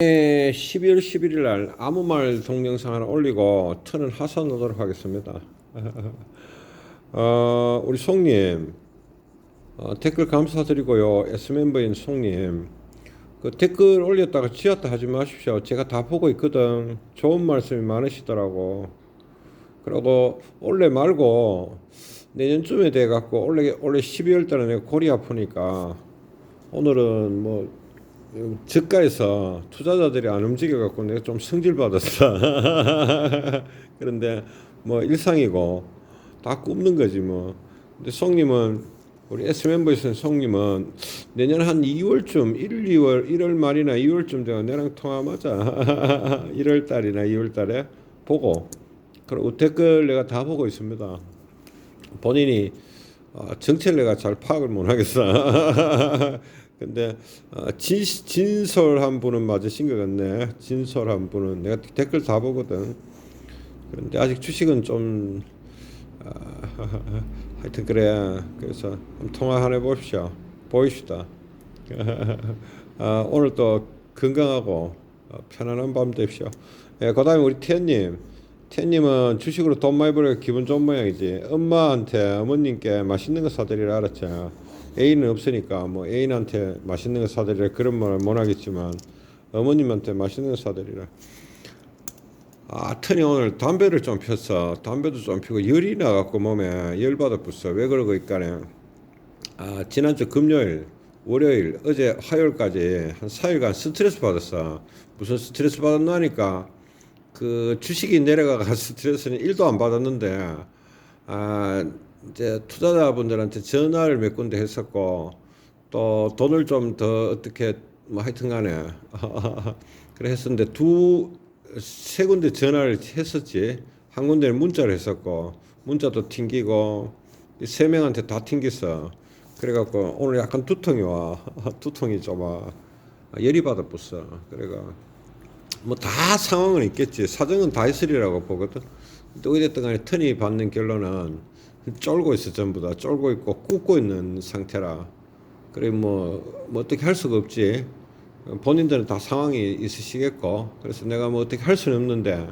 네, 12월 11일 날 아무 말 동영상 하나 올리고 터는 하산하도록 하겠습니다. 어, 우리 송님 어, 댓글 감사드리고요. S멤버인 송님 그 댓글 올렸다가 지웠다 하지 마십시오. 제가 다 보고 있거든. 좋은 말씀이 많으시더라고. 그리고 원래 말고 내년쯤에 돼 갖고 원래 원래 12월 달에 내가 골이 아프니까 오늘은 뭐 저가에서 투자자들이 안 움직여 갖고 내가 좀 성질 받았어. 그런데 뭐 일상이고 다 굽는 거지 뭐. 근데 송님은 우리 S 멤버에서는 송님은 내년 한 2월쯤 1, 2월 1월 말이나 2월쯤 되면 내랑 통화하자. 1월 달이나 2월 달에 보고 그리고 댓글 내가 다 보고 있습니다. 본인이 어, 정체를 내가 잘 파악을 못 하겠어. 근데 어, 진, 진솔한 분은 맞으신 것 같네. 진솔한 분은 내가 댓글 다 보거든. 그런데 아직 주식은 좀 아, 하여튼 그래. 그래서 통화 하나 해봅시다. 보입시다. 아, 오늘 또 건강하고 어, 편안한 밤 되십시오. 예, 그다음에 우리 태님. 태님은 주식으로 돈 많이 벌어 기분 좋은 모양이지. 엄마한테 어머님께 맛있는 거 사드리라 알았죠. 애인은 없으니까 뭐 애인한테 맛있는 거 사드리라 그런 말을 못 하겠지만 어머님한테 맛있는 거 사드리라. 아, 터니 오늘 담배를 좀 폈어. 담배도 좀 피고 열이 나갖고 몸에 열 받아 붙어. 왜 그러고 있까네. 아, 지난주 금요일, 월요일, 어제 화요일까지 한 4일간 스트레스 받았어. 무슨 스트레스 받았나니까 그 주식이 내려가가 스트레스는 1도 안 받았는데 아, 이제 투자자분들한테 전화를 몇 군데 했었고 또 돈을 좀 더 어떻게 뭐 하여튼 간에. 그래 했었는데 두 세 군데 전화를 했었지. 한 군데는 문자를 했었고 문자도 튕기고 이세 명한테 다 튕겼어. 그래갖고 오늘 약간 두통이 와. 두통이 좀 와. 열이 받아 붙어. 그래가 뭐 다 상황은 있겠지. 사정은 다 있으리라고 보거든. 근데 어쨌든 간에 턴이 받는 결론은 쫄고 있어 전부 다. 쫄고 있고 굽고 있는 상태라. 그래 뭐, 뭐 어떻게 할 수가 없지. 본인들은 다 상황이 있으시겠고. 그래서 내가 뭐 어떻게 할 수는 없는데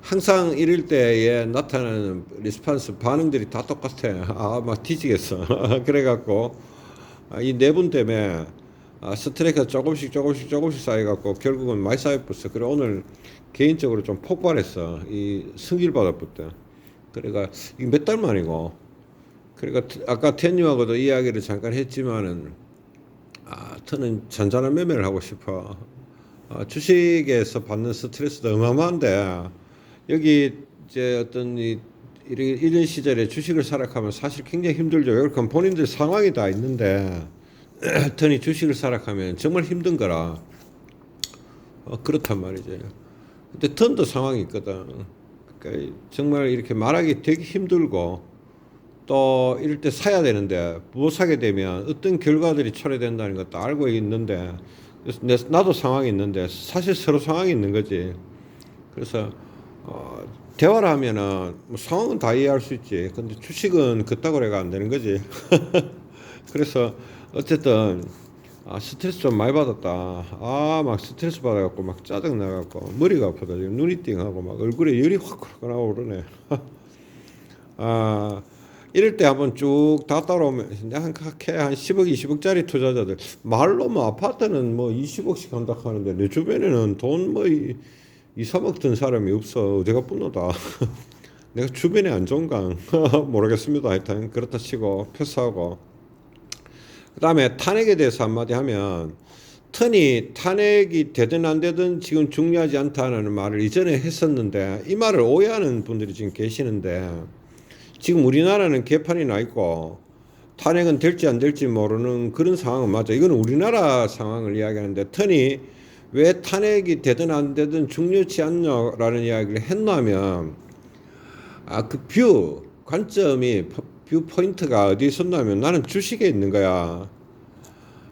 항상 이럴 때에 나타나는 리스판스 반응들이 다 똑같아. 아 막 뒤지겠어. 그래갖고 아, 이네 분 때문에 아, 스트레스가 조금씩 조금씩 조금씩 쌓여갖고 결국은 많이 쌓여버렸어 그래 오늘 개인적으로 좀 폭발했어. 이 승질 받아버렸다 그래가 이게 몇달 만이고 그러니까 아까 텐님하고도 이야기를 잠깐 했지만은 아, 저는 잔잔한 매매를 하고 싶어. 아, 주식에서 받는 스트레스도 어마어마한데 여기 이제 어떤 이 이런, 시절에 주식을 사락하면 사실 굉장히 힘들죠. 그러니까 본인들 상황이 다 있는데 턴이 주식을 사락하면 정말 힘든 거라 어, 그렇단 말이죠. 근데 턴도 상황이 있거든. 그러니까 정말 이렇게 말하기 되게 힘들고 또 이럴 때 사야 되는데 못 사게 되면 어떤 결과들이 초래된다는 것도 알고 있는데 그래서 내, 나도 상황이 있는데 사실 서로 상황이 있는 거지. 그래서 어, 대화를 하면은 뭐 상황은 다 이해할 수 있지. 근데 주식은 그따구로가 안 되는 거지. 그래서 어쨌든 아, 스트레스 좀 많이 받았다. 아, 막 스트레스 받아갖고 막 짜증 나갖고 머리가 아프다. 지금 눈이 띵하고 막 얼굴에 열이 확 나오고 그러네. 아, 이럴 때 한번 쭉 다 따라오면 한, 각해 한 10억, 20억짜리 투자자들 말로 뭐 아파트는 뭐 20억씩 한다 하는데 내 주변에는 돈 뭐 2, 3억 든 사람이 없어. 어디가 뿐노다. 내가 주변에 안 좋은가 모르겠습니다. 하여튼 그렇다 치고 패스하고 그 다음에 탄핵에 대해서 한마디 하면 턴이 탄핵이 되든 안 되든 지금 중요하지 않다는 말을 이전에 했었는데 이 말을 오해하는 분들이 지금 계시는데 지금 우리나라는 개판이 나 있고 탄핵은 될지 안 될지 모르는 그런 상황은 맞아. 이건 우리나라 상황을 이야기하는데 턴이 왜 탄핵이 되든 안 되든 중요치 않냐라는 이야기를 했냐면 아 그 뷰 관점이 뷰 포인트가 어디에 있었냐면 나는 주식에 있는 거야.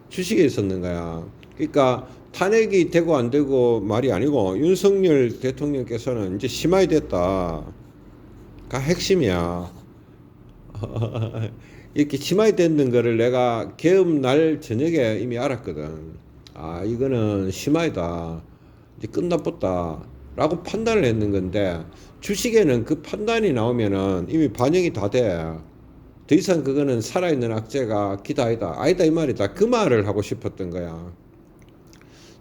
주식에 있었는 거야. 그러니까 탄핵이 되고 안 되고 말이 아니고 윤석열 대통령께서는 이제 심하게 됐다. 가 핵심이야. 이렇게 심하게 됐는 거를 내가 개업 날 저녁에 이미 알았거든. 아, 이거는 심하다. 이제 끝나봤다라고 판단을 했는 건데 주식에는 그 판단이 나오면은 이미 반영이 다 돼. 더 이상 그거는 살아있는 악재가 기다이다. 아니다 이 말이다. 그 말을 하고 싶었던 거야.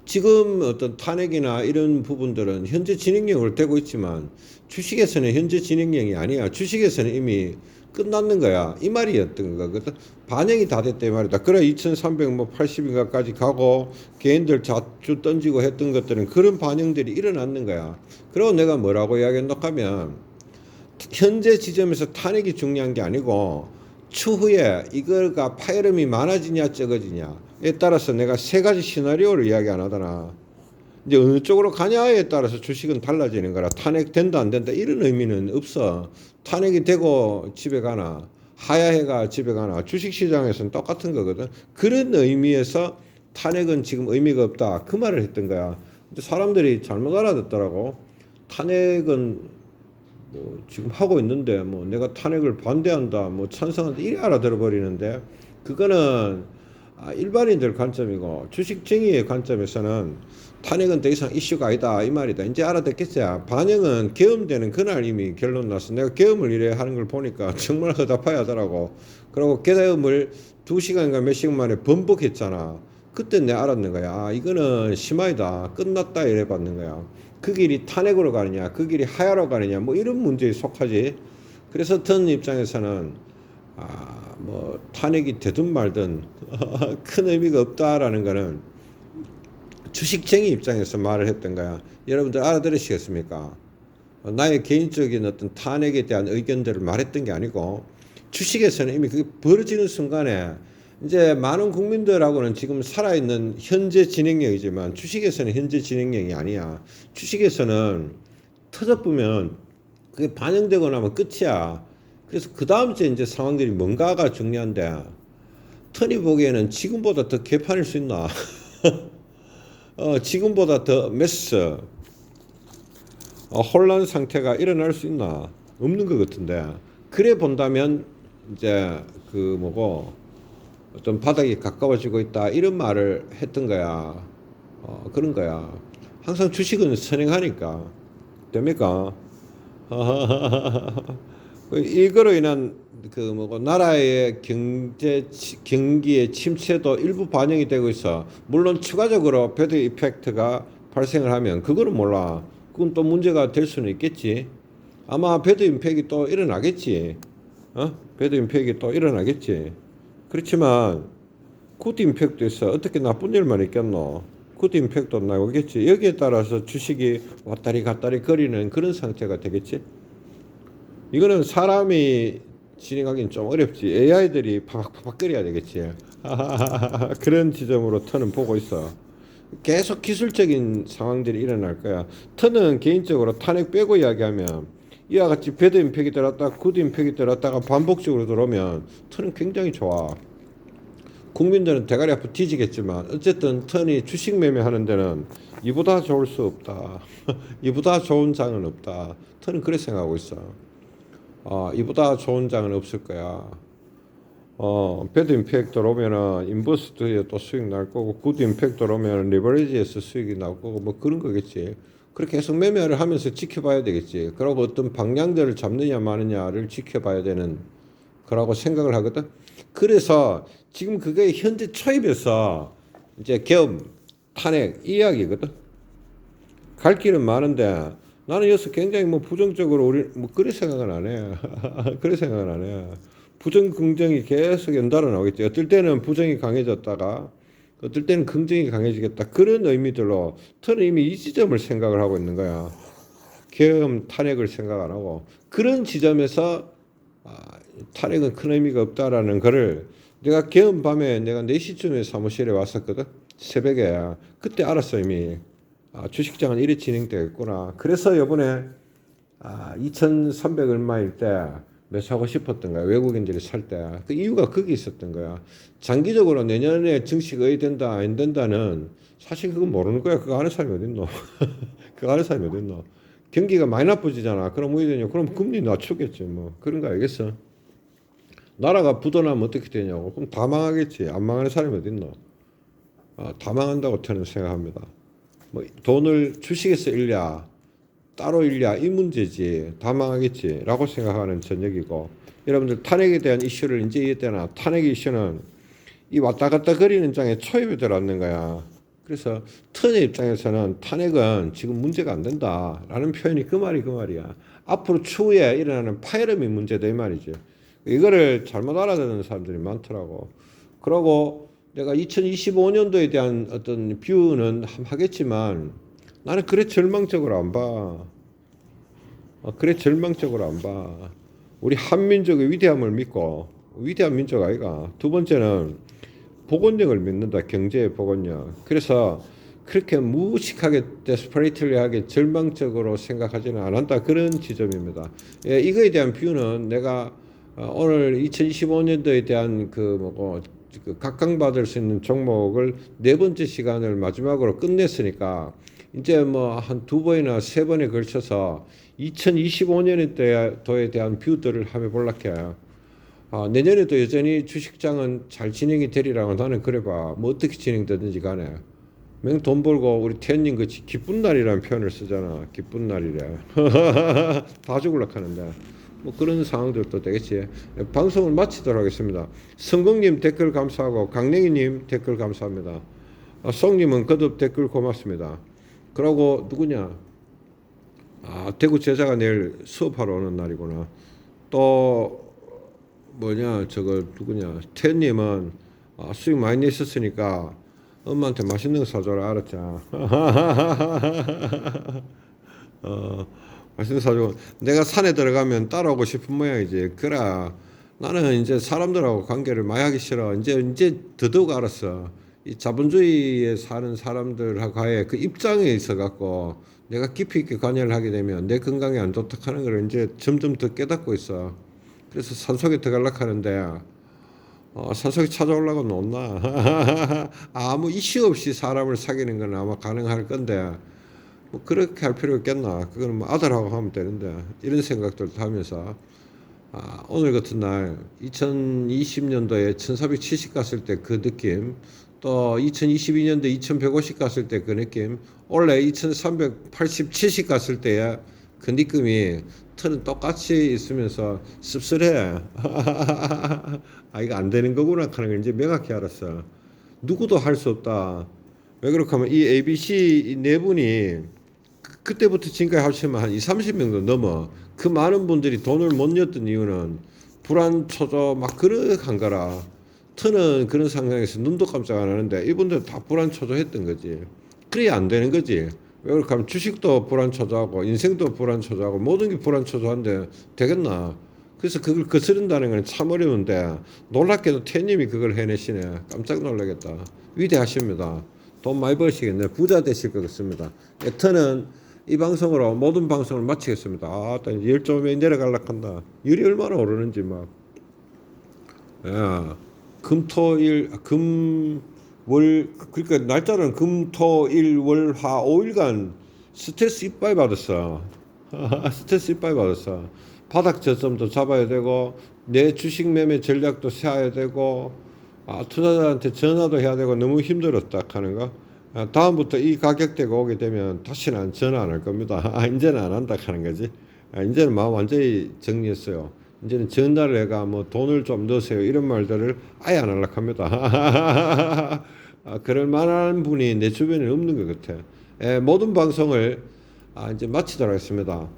지금 어떤 탄핵이나 이런 부분들은 현재 진행형을 되고 있지만 주식에서는 현재 진행형이 아니야. 주식에서는 이미 끝났는 거야. 이 말이었던 거거든. 반영이 다 됐다 이 말이다. 그래 2,380인가까지 가고 개인들 자주 던지고 했던 것들은 그런 반영들이 일어났는 거야. 그리고 내가 뭐라고 이야기했노 하면 현재 지점에서 탄핵이 중요한 게 아니고 추후에 이거가 파열음이 많아지냐 적어지냐에 따라서 내가 세 가지 시나리오를 이야기 안 하더나. 이제 어느 쪽으로 가냐에 따라서 주식은 달라지는 거라 탄핵 된다 안 된다 이런 의미는 없어. 탄핵이 되고 집에 가나 하야해가 집에 가나 주식 시장에서는 똑같은 거거든. 그런 의미에서 탄핵은 지금 의미가 없다 그 말을 했던 거야. 근데 사람들이 잘못 알아듣더라고. 탄핵은 뭐 지금 하고 있는데 뭐 내가 탄핵을 반대한다 뭐 찬성한다 이래 알아들어 버리는데 그거는 아, 일반인들 관점이고 주식쟁이의 관점에서는 탄핵은 더 이상 이슈가 아니다 이 말이다. 이제 알아듣겠어요. 반영은 계엄되는 그날 이미 결론 났어. 내가 계엄을 이래 하는 걸 보니까 정말 허다파야 하더라고. 그리고 계엄을 두 시간인가 몇 시간 만에 번복했잖아. 그때 내가 알았는 거야. 아, 이거는 심하다. 끝났다 이래 봤는 거야 그 길이 탄핵으로 가느냐 그 길이 하야로 가느냐 뭐 이런 문제에 속하지. 그래서 전 입장에서는 아 뭐 탄핵이 되든 말든 큰 의미가 없다라는 거는 주식쟁이 입장에서 말을 했던 거야. 여러분들 알아들으시겠습니까? 나의 개인적인 어떤 탄핵에 대한 의견들을 말했던 게 아니고 주식에서는 이미 그게 벌어지는 순간에 이제 많은 국민들하고는 지금 살아있는 현재 진행형이지만 주식에서는 현재 진행형이 아니야. 주식에서는 터져보면 그게 반영되고 나면 끝이야. 그래서 그 다음 주에 이제 상황들이 뭔가가 중요한데 터니 보기에는 지금보다 더 개판일 수 있나? 어, 지금보다 더 메스, 어, 혼란 상태가 일어날 수 있나? 없는 것 같은데. 그래 본다면 이제 그 뭐고 어떤 바닥이 가까워지고 있다 이런 말을 했던 거야. 어, 그런 거야. 항상 주식은 선행하니까 됩니까? 이거로 인한 그 뭐고 나라의 경제 치- 경기의 침체도 일부 반영이 되고 있어. 물론 추가적으로 배드 이펙트가 발생을 하면 그거는 몰라. 그건 또 문제가 될 수는 있겠지. 아마 배드 임팩이 또 일어나겠지. 어? 배드 임팩이 또 일어나겠지. 그렇지만 굿 있어. 어떻게 나쁜 일만 있겠노? 굿 임팩도 나오겠지. 여기에 따라서 주식이 왔다리 갔다리 거리는 그런 상태가 되겠지. 이거는 사람이 진행하기는 좀 어렵지. AI들이 팍팍팍 끓여야 되겠지. 그런 지점으로 터는 보고 있어. 계속 기술적인 상황들이 일어날 거야. 터는 개인적으로 탄핵 빼고 이야기하면 이와 같이 배드 임팩이 들었다, 굿 임팩이 들었다가 반복적으로 들어오면 터는 굉장히 좋아. 국민들은 대가리 아프 뒤지겠지만 어쨌든 턴이 주식 매매하는 데는 이보다 좋을 수 없다. 이보다 좋은 장은 없다. 턴은 그렇게 생각하고 있어. 어, 이보다 좋은 장은 없을 거야. 어, 배드 임팩트 오면은 인버스트에 또 수익 날 거고 굿 임팩트 오면은 리버리지에서 수익이 날 거고 뭐 그런 거겠지. 그렇게 계속 매매를 하면서 지켜봐야 되겠지. 그리고 어떤 방향들을 잡느냐 마느냐를 지켜봐야 되는 거라고 생각을 하거든. 그래서 지금 그게 현재 초입에서 이제 계엄, 탄핵 이 이야기거든. 갈 길은 많은데 나는 여기서 굉장히 뭐 부정적으로 우리 뭐 그런 생각은 안 해. 그런 생각은 안 해. 부정 긍정이 계속 연달아 나오겠지. 어떨 때는 부정이 강해졌다가 어떨 때는 긍정이 강해지겠다. 그런 의미들로 저는 이미 이 지점을 생각을 하고 있는 거야. 계엄 탄핵을 생각 안 하고 그런 지점에서 아, 탄핵은 큰 의미가 없다라는 거를 내가 개헌 밤에 내가 4시쯤에 사무실에 왔었거든. 새벽에. 그때 알았어 이미. 아, 주식장은 이래 진행되겠구나. 그래서 요번에 아, 2,300 얼마일 때 매수하고 싶었던 거야. 외국인들이 살 때. 그 이유가 거기 있었던 거야. 장기적으로 내년에 증시가 의 된다, 안 된다는 사실 그건 모르는 거야. 그거 아는 사람이 어딨노? 그거 아는 사람이 어딨노? 경기가 많이 나빠지잖아. 그럼 뭐 되냐? 그럼 금리 낮추겠지. 뭐. 그런 거 알겠어? 나라가 부도나면 어떻게 되냐고. 그럼 다 망하겠지. 안 망하는 사람이 어딨노? 아, 다 망한다고 저는 생각합니다. 뭐 돈을 주식에서 일랴 따로 일랴 이 문제지 다 망하겠지라고 생각하는 저녁이고 여러분들 탄핵에 대한 이슈를 이제 이때나 탄핵 이슈는 이 왔다 갔다 거리는 장에 초입에 들어왔는 거야. 그래서 턴의 입장에서는 탄핵은 지금 문제가 안 된다라는 표현이 그 말이 그 말이야. 앞으로 추후에 일어나는 파열음이 문제다 이 말이죠. 이거를 잘못 알아듣는 사람들이 많더라고. 그러고 내가 2025년도에 대한 어떤 뷰는 하겠지만 나는 그래 절망적으로 안 봐. 어, 그래 절망적으로 안 봐. 우리 한민족의 위대함을 믿고 위대한 민족 아이가. 두 번째는 복원력을 믿는다. 경제의 복원력. 그래서 그렇게 무식하게 데스퍼레이틀리하게 절망적으로 생각하지는 않았다. 그런 지점입니다. 예, 이거에 대한 뷰는 내가 어, 오늘 2025년도에 대한 그 뭐고 그 각광받을 수 있는 종목을 네 번째 시간을 마지막으로 끝냈으니까 이제 뭐 한 두 번이나 세 번에 걸쳐서 2025년도에 대한 뷰들을 한번 볼락해요. 아, 내년에도 여전히 주식장은 잘 진행이 되리라고 나는 그래 봐. 뭐 어떻게 진행되든지 간에. 맹돈 벌고 우리 태연님 그 기쁜 날이라는 표현을 쓰잖아. 기쁜 날이래. 다 죽을락 하는데. 뭐 그런 상황들도 되겠지. 방송을 마치도록 하겠습니다. 성공님 댓글 감사하고 강냉이님 댓글 감사합니다. 아, 송님은 거듭 댓글 고맙습니다. 그러고 누구냐? 아 대구 제자가 내일 수업하러 오는 날이구나. 또 뭐냐 저거 누구냐? 태님은 아, 수익 많이 냈었으니까 엄마한테 맛있는 거 사줘라 알았자. 어. 맛있는 거 사주고 내가 산에 들어가면 따라오고 싶은 모양이지. 그래. 나는 이제 사람들하고 관계를 많이 하기 싫어. 이제 이제 더더욱 알았어. 이 자본주의에 사는 사람들하고의 그 입장에 있어 갖고 내가 깊이 있게 관여를 하게 되면 내 건강에 안 좋다 하는 걸 이제 점점 더 깨닫고 있어. 그래서 산속에 들어가려고 하는데 어, 산속에 찾아오려고 놓나? 아무 이슈 없이 사람을 사귀는 건 아마 가능할 건데 뭐 그렇게 할 필요 있겠나? 그거는 뭐 아들하고 하면 되는데 이런 생각들도 하면서. 아, 오늘 같은 날 2020년도에 1470 갔을 때 그 느낌 또 2022년도 2150 갔을 때 그 느낌 원래 2387씩 갔을 때의 그 느낌이 턴은 똑같이 있으면서 씁쓸해 아 이거 안 되는 거구나 하는 걸 이제 명확히 알았어 누구도 할 수 없다 왜 그렇게 하면 이 ABC 이네 분이 그- 그때부터 지금까지 하시면 한 2, 30명도 넘어. 그 많은 분들이 돈을 못 냈던 이유는 불안 초조 막 그렇한 거라. 터는 그런 상황에서 눈도 깜짝 안 하는데 이분들 다 불안 초조했던 거지. 그래야 안 되는 거지. 왜 그렇게 하면 주식도 불안 초조하고 인생도 불안 초조하고 모든 게 불안 초조한데 되겠나? 그래서 그걸 거스른다는 건 참 어려운데 놀랍게도 태님이 그걸 해내시네. 깜짝 놀라겠다. 위대하십니다. 돈 많이 버시겠네. 부자 되실 것 같습니다. 터는 이 방송으로 모든 방송을 마치겠습니다. 아, 또 열조명이 내려갈락 한다. 열이 얼마나 오르는지 막. 야, 금토일 금월 그러니까 날짜는 금토일 월화 5일간 스트레스 이빨 받았어. 스트레스 이빨 받았어. 바닥 저점도 잡아야 되고 내 주식 매매 전략도 세워야 되고 아, 투자자한테 전화도 해야 되고 너무 힘들었다 하는 거. 아, 다음부터 이 가격대가 오게 되면 다시는 전화 안 할 겁니다. 아, 이제는 안 한다 하는 거지. 아, 이제는 마음 완전히 정리했어요. 이제는 전화를 해가 뭐 돈을 좀 넣으세요 이런 말들을 아예 안 하려고 합니다. 아, 그럴 만한 분이 내 주변에 없는 것 같아. 예, 모든 방송을 아, 이제 마치도록 하겠습니다.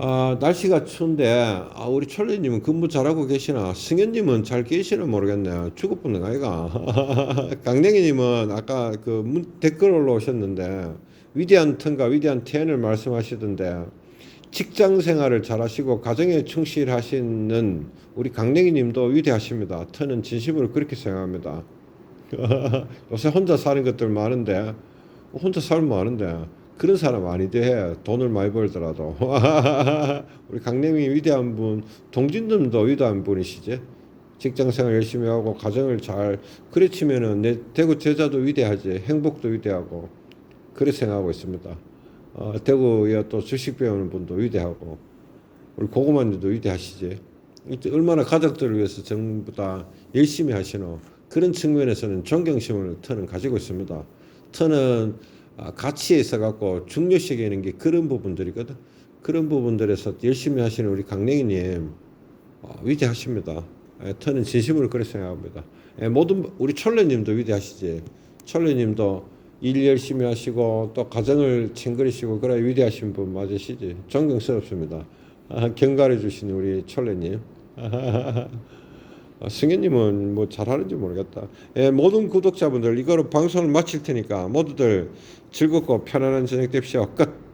아, 날씨가 추운데, 아, 우리 철리님은 근무 잘하고 계시나? 승현님은 잘 계시나 모르겠네요. 죽어보는 아이가. 강냉이님은 아까 그 문, 댓글 올라오셨는데, 위대한 턴과 위대한 태연을 말씀하시던데, 직장 생활을 잘하시고 가정에 충실하시는 우리 강냉이 님도 위대하십니다. 턴은 진심으로 그렇게 생각합니다. 요새 혼자 사는 것들 많은데, 혼자 살면 많은데, 그런 사람 돼. 돈을 많이 벌더라도. 우리 강림이 위대한 분, 동진님도 위대한 분이시지. 직장 생활 열심히 하고 가정을 잘 그래 치면은 내 대구 제자도 위대하지. 행복도 위대하고. 그래 생각하고 있습니다. 어, 대구에 또 주식 배우는 분도 위대하고 우리 고구마님도 위대하시지. 얼마나 가족들을 위해서 전부 다 열심히 하시노. 그런 측면에서는 존경심을 터는 가지고 있습니다. 터는 아, 가치에 있어 갖고 중요시 여기는 게 그런 부분들이거든. 그런 부분들에서 열심히 하시는 우리 강냉이님 어, 위대하십니다. 예, 저는 진심으로 그렇게 생각합니다. 예, 모든 우리 철래님도 위대하시지. 철래님도 일 열심히 하시고 또 가정을 챙그리시고 그래 위대하신 분 맞으시지. 존경스럽습니다. 아, 경가해 주신 우리 철래님. 아, 승현님은 뭐 잘하는지 모르겠다. 예, 모든 구독자분들 이거로 방송을 마칠 테니까 모두들 즐겁고 편안한 저녁 되십시오. 끝.